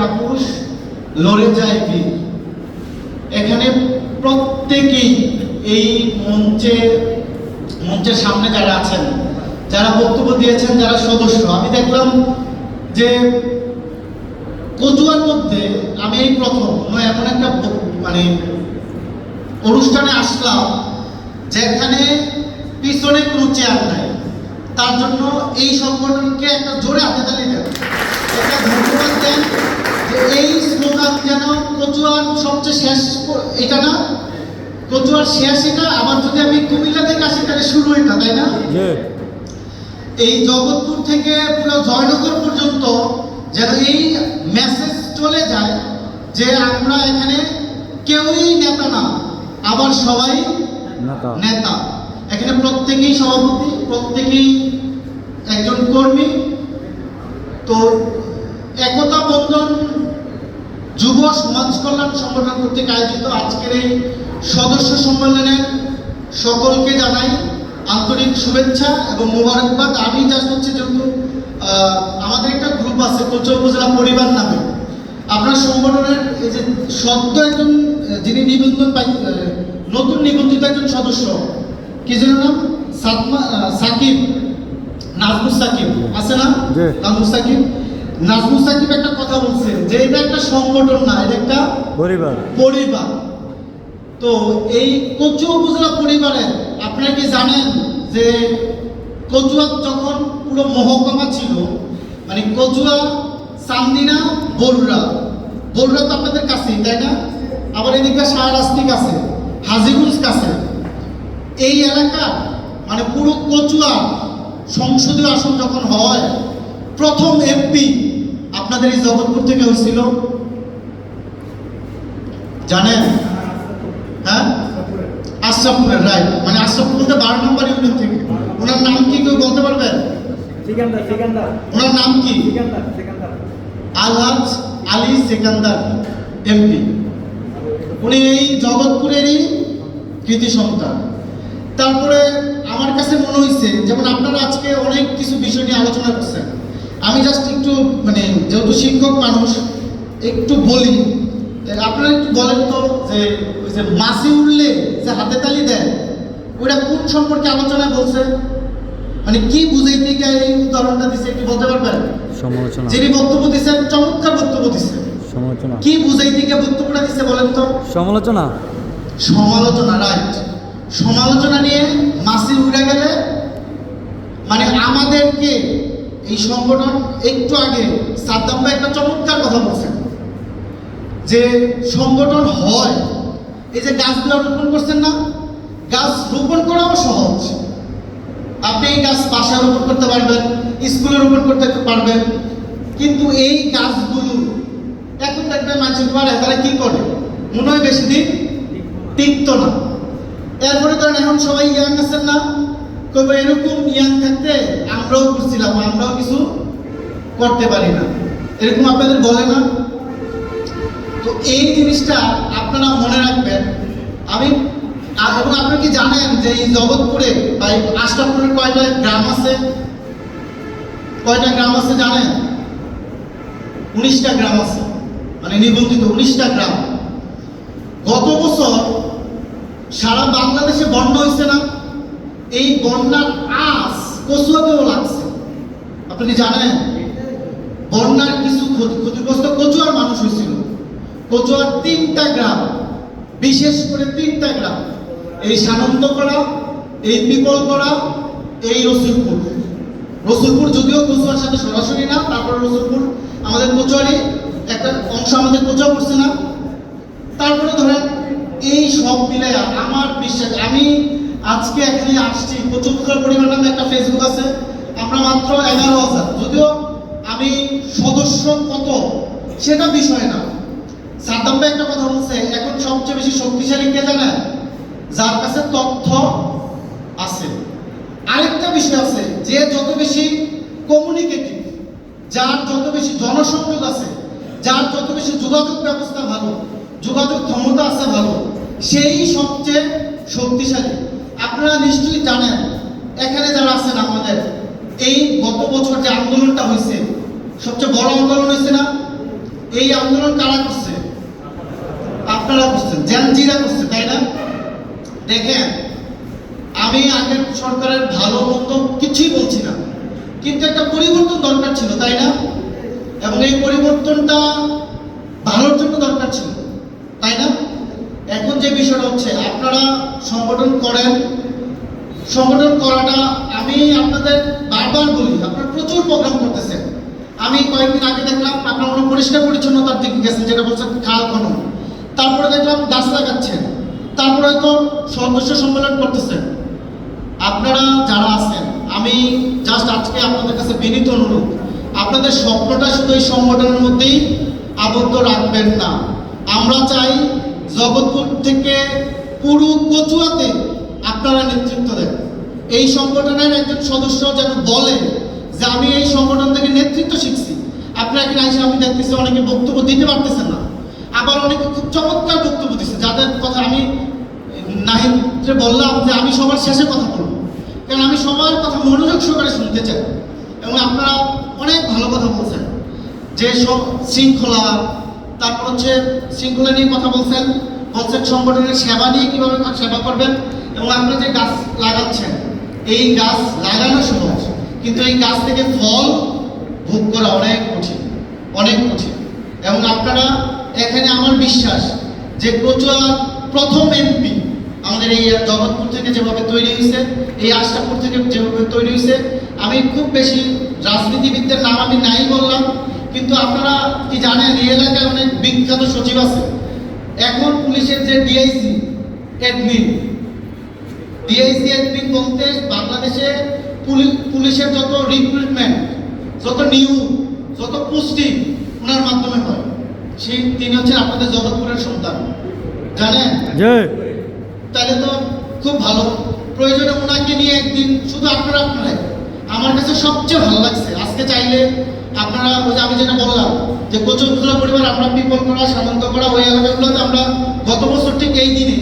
কাপুরুষ লড়ে যায় বীর। এখানে প্রত্যেকেই এই মঞ্চে, মঞ্চের সামনে যারা আছেন, যারা বক্তব্য দিয়েছেন, যারা সদস্য, আমি দেখলাম যে কচুয়ার মধ্যে আমি এই প্রথম এমন একটা মানে অনুষ্ঠানে আসলাম যেখানে পিছনে কোনো চেয়ার নাই। তার জন্য এই সংগঠনকে একটা জোরে হাতে দেন একটা ধন্যবাদ দেন যে এই স্লোগান যেন সবচেয়ে শেষ এটা না? কচুয়ার শেষ এটা? আবার যদি আমি কুমিল্লা থেকে আসি তাহলে শুরু এটা তাই না? এই জগৎপুর থেকে পুরো জয়নগর পর্যন্ত যেন এই মেসেজ চলে যায় যে আমরা এখানে কেউই নেতা না আবার সবাই নেতা। এখানে প্রত্যেকেই সভাপতি প্রত্যেকেই একজন কর্মী। তো একতা বন্ধন যুব সমাজ কল্যাণ সংগঠন কর্তৃক আয়োজিত আজকের এই সদস্য সম্মেলনে সকলকে জানাই আন্তরিক শুভেচ্ছা এবং মোবারকবাদ। আমি জাস্ট হচ্ছে যেহেতু আমাদের একটা গ্রুপ আছে কোচা উপজেলা পরিবার নামে। আপনার সংগঠনের এই যে সদ্য একজন যিনি নিবন্ধন পাই নতুন নিবন্ধিত একজন সদস্য কি যেন নাম? সাকিব নাজমুস সাকিব। আছে না। নাজমুস সাকিব। নাজমুস সাকিব একটা কথা বলছে যে এটা একটা সংগঠন না এটা একটা পরিবার। পরিবার। তো এই কচুয়া উপজেলা পরিবারে আপনারা কি জানেন যে কচুয়া যখন পুরো মহকুমা ছিল মানে কচুয়া চান্দিনা বরুড়া। বরুড়া তো আপনাদের কাছেই তাই না? আবার এদিকে শাহরাস্তি কাছে হাজিগঞ্জ কাছে। এই এলাকা মানে পুরো কচুয়া সংসদীয় আসন যখন হয় প্রথম এমপি আপনাদের এই জগৎপুর থেকে হয়েছিল? জানেন? হ্যাঁ? আশরাফপুরের রাইট মানে আশরাফপুর বলতে বারো নম্বর ইউনিয়ন থেকে। ওনার নাম কি কেউ বলতে পারবেন? ওনার নাম কি? আলহাজ আলী সেকান্দার এমপি। উনি এই জগৎপুরেরই কৃতি সন্তান। তারপরে আমার কাছে মনে হয়েছে যেমন আপনারা আজকে অনেক কিছু বিষয় নিয়ে আলোচনা করছেন। আমি জাস্ট মানে যেহেতু শিক্ষক মানুষ একটু বলি আপনারা একটু বলেন তো যে ওই যে মাসি উঠলে যে হাতে তালি দেয় ওটা কোন সম্পর্কে আলোচনায় বলছে? মানে কি বুঝাইতে গিয়ে এই উদাহরণটা দিছে একটু বলতে পারবেন? সমালোচনা। যিনি বক্তব্য দিচ্ছেন চমৎকার বক্তব্য দিচ্ছেন সমালোচনা। কি বুঝাইতে গিয়ে বক্তব্যটা দিচ্ছে বলেন তো? সমালোচনা? সমালোচনা রাইট। সমালোচনা নিয়ে মাসি উড়ে গেলে মানে আমাদেরকে এই সংগঠন একটু আগে সাদ্দাম ভাই একটা চমৎকার কথা বলছেন। যে সংগঠন হয়, এই যে গাছগুলো রোপণ করছেন না, গাছ রোপণ করাও সহজ। আপনি এই গাছ বাসায় রোপণ করতে পারবেন, স্কুলে রোপণ করতে পারবেন, কিন্তু এই গাছগুলো, এখন দেখবেন মানুষের পারে তারা কি করে? মনে হয় বেশি দিন টিকতো না। এরপরে ধরেন এখন সবাই ইয়াং আছেন না কবে এরকম ইয়াং থাকতে আমরাও করছিলাম আমরাও কিছু করতে পারি না। এরকম আপনাদের বলে না? তো এই জিনিসটা আপনারা মনে রাখবেন। আমি এবং আপনি কি জানেন যে এই জগৎপুরে বা আশরাফপুরের কয়টা গ্রাম আছে? কয়টা গ্রাম আছে জানেন? উনিশটা গ্রাম আছে। মানে নিবন্ধিত উনিশটা গ্রাম। গত বছর সারা বাংলাদেশে বন্যা হয়েছে না? এই বন্যার আস কচুয়াতেও লাগছে। আপনি জানেন? বন্যার কিছু ক্ষতি- ক্ষতিগ্রস্ত কচুয়ার মানুষ হয়েছিল। কচুয়ার তিনটা গ্রাম, বিশেষ করে তিনটা গ্রাম। এই সানন্দ করা, এই পিপল করা, এই রসুলপুর। রসুলপুর যদিও কচুয়ার সাথে সরাসরি না, তারপর রসুলপুর আমাদের কচুয়ারই একটা অংশ আমাদের কচুয়া পড়ছে না। তারপরে ধরেন এই সব মিলে আমার বিশ্বাস আমি আজকে এখানে আসছি। প্রচুর পরিমাণ নামে একটা ফেসবুক আছে। আমরা মাত্র এগারো হাজার। যদিও আমি সদস্য কত, সেটা বিষয় না। সাদ্দাম একটা কথা বলছে, এখন সবচেয়ে বেশি শক্তিশালী কে জানে? যার কাছে তথ্য আছে। আরেকটা বিষয় আছে, যে যত বেশি কমিউনিকেটিভ যার যত বেশি জনসংযোগ আছে, যার যত বেশি যোগাযোগ ব্যবস্থা ভালো, যোগাযোগ ক্ষমতা আছে ভালো, সেই সবচেয়ে শক্তিশালী। আপনারা নিশ্চয়ই জানেন, এখানে যারা আছেন আমাদের, এই গত বছর যে আন্দোলনটা হয়েছে, সবচেয়ে বড় আন্দোলন হয়েছে না? এই আন্দোলন কারা করছে? আপনারা করছেন জ্যানজিরা করছে, তাই না? দেখেন, আমি আগের সরকারের ভালো মন্দ কিছুই বলছি না, কিন্তু একটা পরিবর্তন দরকার ছিল, তাই না? এবং এই পরিবর্তনটা ভালোর জন্য দরকার ছিল, তাই না? এখন যে বিষয়টা হচ্ছে, আপনারা সংগঠন করেন সংগঠন করাটা আমি আপনাদের বারবার বলি, আপনারা প্রচুর প্রোগ্রাম করতেছেন। আমি কয়েকদিন আগে দেখলাম আপনারা মনে পরিষ্কার পরিচ্ছন্নতার দিকে গেছেন, যেটা বলছেন খাল খনন। তারপরে দেখলাম গাছ লাগাচ্ছেন তারপরে তো সদস্য সম্মেলন করতেছেন। আপনারা যারা আছেন, আমি জাস্ট আজকে আপনাদের কাছে বিনীত অনুরোধ, আপনাদের স্বপ্নটা শুধু এই সংগঠনের মধ্যেই আবদ্ধ রাখবেন না। আমরা চাই জগৎপুর থেকে পুরো কচুয়াতে আপনারা নেতৃত্ব দেন। এই সংগঠনের একজন সদস্য যেন বলে যে আমি এই সংগঠন থেকে নেতৃত্ব শিখছি। আপনারা এখানে এসে আমি দেখতেছি অনেকে বক্তব্য দিতে পারতেছেন না। আবার অনেকে খুব চমৎকার বক্তব্য দিচ্ছে যাদের কথা আমি নাহিদকে বললাম যে আমি সবার শেষে কথা বলব। কারণ আমি সবার কথা মনোযোগ সহকারে শুনতে চাই এবং আপনারা অনেক ভালো কথা বলছেন। যে সব শৃঙ্খলা, তারপর হচ্ছে শৃঙ্খলা নিয়ে কথা বলছেন বলছেন সংগঠনের সেবা নিয়ে কীভাবে সেবা করবেন এবং আপনারা যে গাছ লাগাচ্ছেন, এই গাছ লাগানো সহজ কিন্তু এই গাছ থেকে ফল ভোগ করা অনেক কঠিন অনেক কঠিন। এবং আপনারা, এখানে আমার বিশ্বাস যে কচুয়ার প্রথম এমপি আমাদের এই জগৎপুর থেকে যেভাবে তৈরি হয়েছে, এই আশরাফপুর থেকে যেভাবে তৈরি হয়েছে, আমি খুব বেশি রাজনীতিবিদদের নাম আমি নাই বললাম, কিন্তু আপনারা কি জানেন, এই এলাকায় অনেক বিখ্যাত সচিব আছে। এখন পুলিশের যে ডিআইসি অ্যাডমিন ডিআইসি অ্যাডমিন বলতে বাংলাদেশে পুলিশের যত রিক্রুটমেন্ট যত নিউ যত পোস্টিং ওনার মাধ্যমে হয় সেই তিনি হচ্ছেন আপনাদের সন্তান। জানেন? তাহলে তো খুব ভালো। প্রয়োজনে ওনাকে নিয়ে একদিন শুধু আপনারা আপনারাই। আমার কাছে সবচেয়ে ভালো লাগছে। আজকে চাইলে আপনারা ওই যে আমি যেটা বললাম যে কচুরখোলা পরিবার আমরা পিপল করা সামন্ত করা ওই এলাকাগুলোতে আমরা গত বছর ঠিক এই দিনে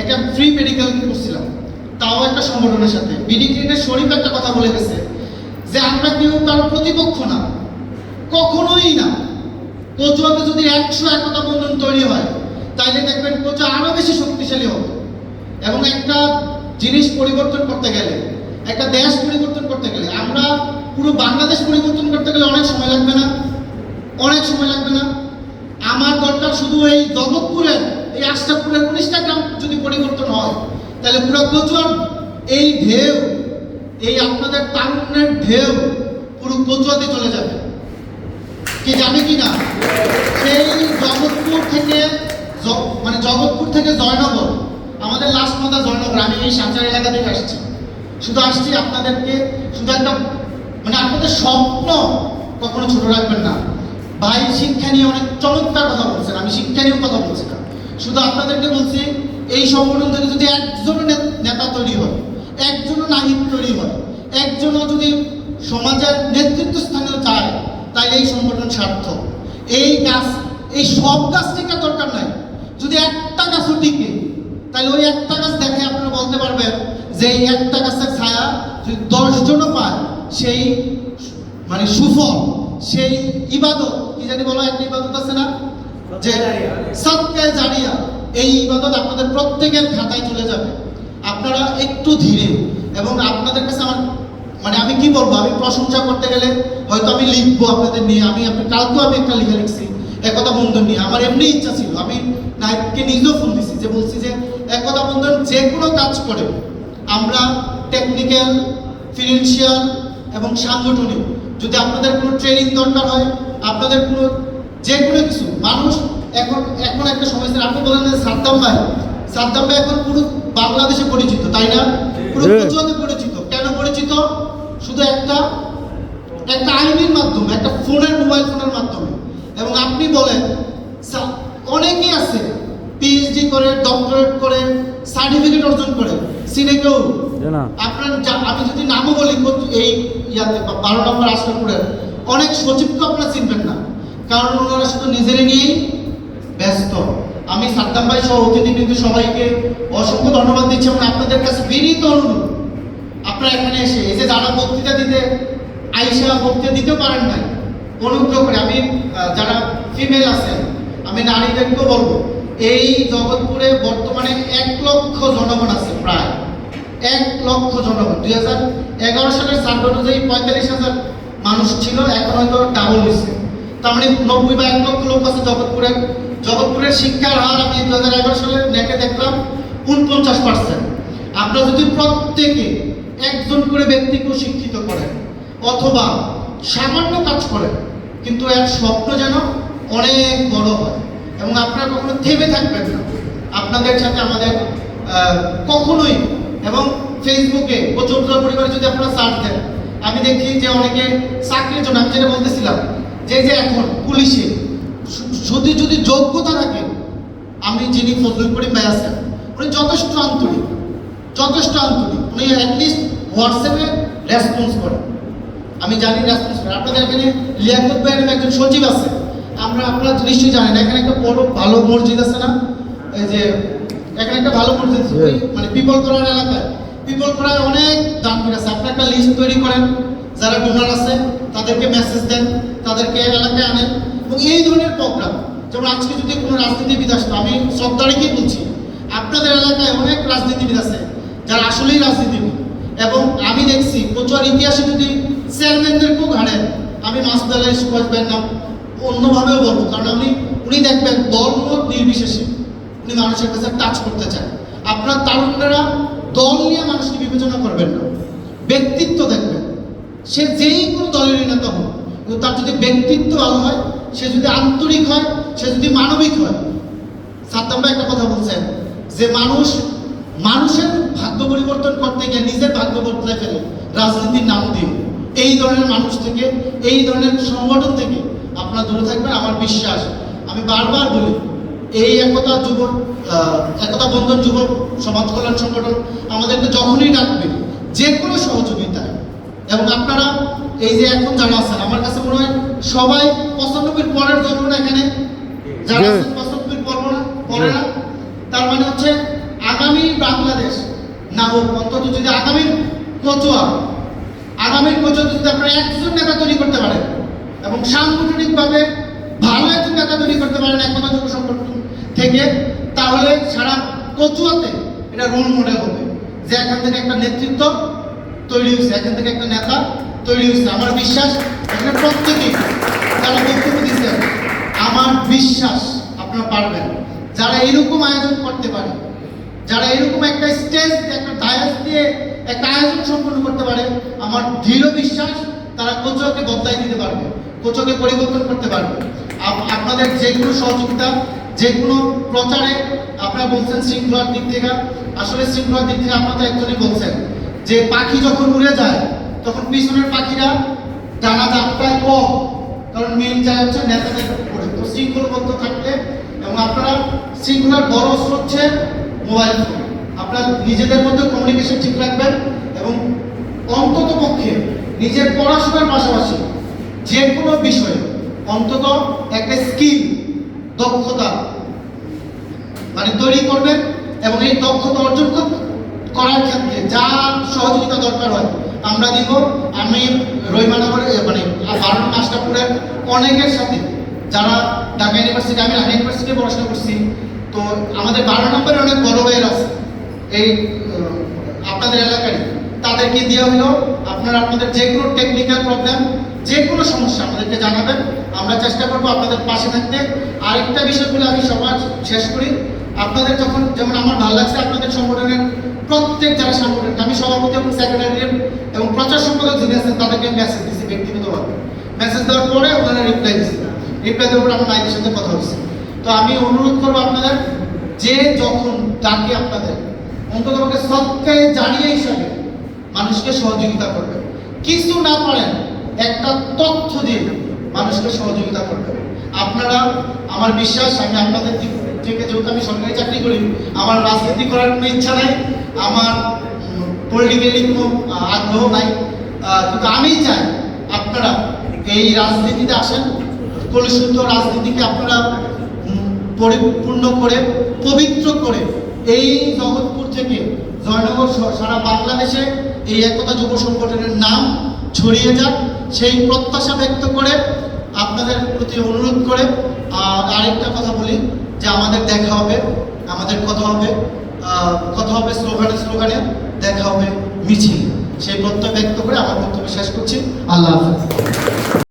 একটা ফ্রি মেডিকেল করছিলাম তাও একটা সংগঠনের সাথে। বিডি ক্লিনের শরীফ একটা কথা বলে গেছে যে, আমরা কেউ কারও প্রতিপক্ষ না। কখনোই না। কচুয়াতে যদি একশো একতা বন্ধন তৈরি হয়, তাইলে দেখবেন কচুয়া আরও বেশি শক্তিশালী হবে। এবং একটা জিনিস পরিবর্তন করতে গেলে, একটা দেশ পরিবর্তন করতে গেলে, আমরা পুরো বাংলাদেশ পরিবর্তন করতে গেলে অনেক সময় লাগবে না। অনেক সময় লাগবে না। আমার দরকার শুধু এই জগৎপুরের, এই আশরাফপুরের উনিশটা গ্রাম যদি পরিবর্তন হয় তাহলে পুরো কচুয়ার এই ঢেউ, এই আপনাদের তারুণ্যের ঢেউ পুরো কচুয়াতে চলে যাবে। কি জানে কি না? সেই জগৎপুর থেকে মানে জগৎপুর থেকে জয়নগর, আমাদের লাস্ট মাথা জয়নগর, আমি এই সাঁচার এলাকা থেকে আসছি। শুধু আসছি আপনাদেরকে, শুধু একটা মানে আপনাদের স্বপ্ন কখনো ছোট রাখবেন না। ভাই শিক্ষা নিয়ে অনেক চমৎকার কথা বলছেন, আমি শিক্ষা নিয়েও কথা বলছি না। শুধু আপনাদেরকে বলছি এই সংগঠন থেকে যদি একজন নেতা তৈরি হয় একজনও নাহিদ তৈরি হয়, একজনও যদি সমাজের নেতৃত্ব স্থানে যায় তাহলে এই সংগঠন সার্থক। এই গাছ, এই সব গাছ টিকা দরকার নাই। যদি একটা গাছও টিকে তাহলে ওই একটা গাছ দেখে আপনারা বলতে পারবেন যে এই একটা গাছের ছায়া যদি দশজনও পায়, সেই মানে সুফল, সেই ইবাদত, কি জানি বলো, একটা ইবাদত আছে না? যে সৎকায় জারিয়া। এই ইবাদত আপনাদের প্রত্যেকের খাতায় চলে যাবে। আপনারা একটু ধীরে এবং আপনাদের কাছে আমার মানে আমি কি বলব? আমি প্রশংসা করতে গেলে হয়তো আমি লিখব আপনাদের নিয়ে। আমি আপনি কালকেও আমি একটা লেখা লিখছি। একতা বন্ধন নিয়ে। আমার এমনি ইচ্ছা ছিল। আমি নাইটকে নিজেও ফোন দিছি যে বলছি যে একতা বন্ধন যে কোনো কাজ করে, আমরা টেকনিক্যাল ফিনান্সিয়াল এবং সাংগঠনিক, যদি আপনাদের কোনো ট্রেনিং দরকার হয়, আপনাদের কোনো যে কোনো কিছু, মানুষ এখন এখন একটা সমস্যা আপনি বলেন সাদ্দাম ভাই সাদ্দাম ভাই এখন পুরো বাংলাদেশে পরিচিত তাই না? পুরো জি। পরিচিত। কেন পরিচিত? শুধু একটা একটা আইনের মাধ্যমে একটা ফোনের মোবাইল ফোনের মাধ্যমে। এবং আপনি বলেন অনেকেই আছে পিএইচডি করে ডক্টরেট করে সার্টিফিকেট অর্জন করে সিনে কেউ। আপনার আমি যদি নামও বলি এই ইয়াতে বারো নম্বর আশরাফপুরের অনেক সচিবকে আপনারা চিনবেন না। কারণ ওনারা শুধু নিজেরে নিয়েই ব্যস্ত। আমি সাদ্দাম ভাই সহ অতিথিবৃন্দ সবাইকে অসংখ্য ধন্যবাদ দিচ্ছি এবং আপনাদের কাছে বিনীত অনুরোধ। আপনারা এখানে এসে যে যারা বক্তৃতা দিতে আইসা বক্তৃতা দিতে পারেন নাই, অনুগ্রহ করে আমি যারা ফিমেল আছেন, আমি নারীদেরকেও বলব, এই জগৎপুরে বর্তমানে এক লক্ষ জনগণ আছে প্রায়। এক লক্ষ জনগণ। দুই হাজার এগারো সালের সার্ভে অনুযায়ী পঁয়তাল্লিশ হাজার মানুষ ছিল, এখন হয়তো ডাবল হয়েছে। তার মানে নব্বই বা এক লক্ষ লোক আছে জগৎপুরে। জগৎপুরের শিক্ষার হার আমি দু হাজার এগারো সালে নেটে দেখলাম উনপঞ্চাশ পার্সেন্ট আমরা যদি প্রত্যেকে একজন করে ব্যক্তিকেও শিক্ষিত করেন অথবা সামান্য কাজ করেন, কিন্তু এর স্বপ্ন যেন অনেক বড় হয় এবং আপনারা কখনো থেমে থাকবেন না। আপনাদের সাথে আমাদের কখনোই এবং ফেসবুকে বচুর্ধা পরিবারে যদি আপনারা সার্চ দেন, আমি দেখি যে অনেকে চাকরির জন্য, আমি যেটা বলতেছিলাম, যে যে এখন পুলিশে যদি যদি যোগ্যতা থাকে আমি যিনি ফজলুল করিম ভাই আছেন উনি যথেষ্ট আন্তরিক যথেষ্ট আন্তরিক। উনি অ্যাটলিস্ট হোয়াটসঅ্যাপে রেসপন্স করেন। আমি জানি রেসপন্স করেন। আপনাদের এখানে লিয়াকত ভাই নামে একজন সচিব আছে। আমরা আপনারা নিশ্চয়ই জানেন এখানে একটা বড় ভালো মসজিদ আছে না? এই যে এখানে একটা ভালো মসজিদ মানে পিপল করার এলাকায়। পিপল করার অনেক দান আছে। আপনারা একটা লিস্ট তৈরি করেন। যারা ডোনার আছে তাদেরকে মেসেজ দেন তাদেরকে এলাকায় আনেন। এবং এই ধরনের প্রোগ্রাম, যেমন আজকে যদি কোনো রাজনীতিবিদ আসতো, আমি শ্রদ্ধা রেখেই বলছি, আপনাদের এলাকায় অনেক রাজনীতিবিদ আছে যারা আসলেই রাজনীতিবিদ। এবং আমি দেখছি প্রচুর ইতিহাসে যদি চেয়ারম্যানদেরকেও ঘাড়েন আমি মাসুদ আলাই সুভাষ ভাইয়ের নাম অন্যভাবেও বলব, কারণ আমি উনি দেখবেন দলমত নির্বিশেষে উনি মানুষের কাছে টাচ করতে চান আপনার তারুণ্যরা দল নিয়ে মানুষকে বিবেচনা করবেন না। ব্যক্তিত্ব দেখবেন। সে যেই কোনো দলেরই নেতা হোক তার যদি ব্যক্তিত্ব ভালো হয় সে যদি আন্তরিক হয়, সে যদি মানবিক হয়। সাদ্দাম ভাই একটা কথা বলছেন, যে মানুষ মানুষের ভাগ্য পরিবর্তন করতে গিয়ে নিজের ভাগ্য বদলে ফেলে, রাজনীতির নাম দিয়ে। এই ধরনের মানুষ থেকে, এই ধরনের সংগঠন থেকে আপনারা দূরে থাকবেন, আমার বিশ্বাস। আমি বারবার বলি, এই একতা যুব একতা বন্ধন যুব সমাজ কল্যাণ সংগঠন আমাদেরকে যখনই ডাকবে, যে কোনো সহযোগিতায় এবং আপনারা এই যে এখন যারা আছেন আমার কাছে মনে হয় সবাই পঁচানব্বই পরের জন্ম না এখানে? যারা। আছেন পঁচানব্বই পর্ব না পরে না তার মানে হচ্ছে আগামী বাংলাদেশ না হোক অন্তত যদি আগামীর কচুয়া আগামীর কচুয়া যদি আপনারা একজন নেতা তৈরি করতে পারেন এবং সাংগঠনিকভাবে ভালো একজন নেতা তৈরি করতে পারেন একতা যুব সংগঠন থেকে তাহলে সারা কচুয়াতে এটা রোল মডেল হবে। যে এখান থেকে একটা নেতৃত্ব তৈরি হয়েছে। এখান থেকে একটা নেতা তৈরি হয়েছে। আমার বিশ্বাস, এখানে প্রত্যেকেই যারা বক্তব্য দিচ্ছেন আমার বিশ্বাস, আপনারা পারবেন। যারা এরকম আয়োজন করতে পারে, যারা এরকম একটা স্টেজ একটা ডায়াস দিয়ে একটা আয়োজন সম্পন্ন করতে পারে, আমার দৃঢ় বিশ্বাস, তারা কোচকে বদলাই দিতে পারবে, কোচকে পরিবর্তন করতে পারবে। আপনাদের যে কোনো সহযোগিতা, যে কোনো প্রচারে আপনারা বলছেন শৃঙ্খলার দিক থেকে। আসলে শৃঙ্খলার দিক থেকে আপনারা একজনই বলছেন। যে পাখি যখন উড়ে যায়, তখন পিছনের পাখিরা ডানা যাত্রায় কম, কারণ মেন যায় হচ্ছে নেতাদের উপরে। তো শৃঙ্খলবদ্ধ থাকলে এবং আপনারা শৃঙ্খলার বড় অস্ত্র হচ্ছে মোবাইল ফোন আপনার নিজেদের মধ্যে কমিউনিকেশন ঠিক রাখবেন এবং অন্তত পক্ষে নিজের পড়াশোনার পাশাপাশি যে কোনো বিষয়ে অন্তত একটা স্কিল দক্ষতা মানে তৈরি করবেন এবং এই দক্ষতা অর্জন কর- করার ক্ষেত্রে যা সহযোগিতা দরকার হয়, আমরা দিব। আমি রইমানগরে মানে বারো মাস্টারপুরের অনেকের সাথে, যারা ঢাকা ইউনিভার্সিটি, আমি ঢাকা ইউনিভার্সিটি পড়াশোনা করছি, তো আমাদের বারো নম্বরে অনেক বড় ভাইয়ের আছে, এই আপনাদের এলাকায় তাদেরকে দেওয়া হলো, আপনারা আপনাদের যে কোনো টেকনিক্যাল প্রবলেম যে কোনো সমস্যা আমাদেরকে জানাবেন। আমরা চেষ্টা করব আপনাদের পাশে থাকতে। আরেকটা বিষয় বলে আমি সমাজ শেষ করি। আপনাদের যখন, যেমন আমার ভালো লাগছে আপনাদের সংগঠনের প্রত্যেক যারা সাংগঠনিক, আমি সভাপতি এবং সেক্রেটারি এবং প্রচার সম্পাদক যিনি আছেন, তাদেরকে মেসেজ দিচ্ছি ব্যক্তিগতভাবে। মেসেজ দেওয়ার পরে ওনারা রিপ্লাই দিচ্ছে রিপ্লাই দেওয়ার পর আমার মাইকের সাথে কথা হচ্ছে। তো আমি অনুরোধ করব আপনাদের, যে যখন ডাকে আপনাদের, অন্তত আমাকে সবকে জানিয়ে হিসাবে মানুষকে সহযোগিতা করবে। কিছু না পারেন, একটা তথ্য দিয়ে মানুষকে সহযোগিতা করবে। আপনারা, আমার বিশ্বাস, আমি আপনাদের থেকে যেহেতু আমি সরকারি চাকরি করি, আমার রাজনীতি করার কোনো ইচ্ছা নাই, আমার পলিটিক্যালি কোনো আগ্রহ নাই। কিন্তু আমি চাই আপনারা এই রাজনীতিতে আসেন, কলুষিত রাজনীতিকে আপনারা পরিপূর্ণ করে, পবিত্র করে এই জগৎপুর থেকে জয়নগর সারা বাংলাদেশে এই একতা যুব সংগঠনের নাম ছড়িয়ে যাক। সেই প্রত্যাশা ব্যক্ত করে আপনাদের প্রতি অনুরোধ করে আরেকটা কথা বলি যে আমাদের দেখা হবে, আমাদের কথা হবে কথা হবে স্লোগানে স্লোগানে দেখা হবে মিছিল। সেই প্রত্যয় ব্যক্ত করে আমার বক্তব্য শেষ করছি। আল্লাহ হাফেজ।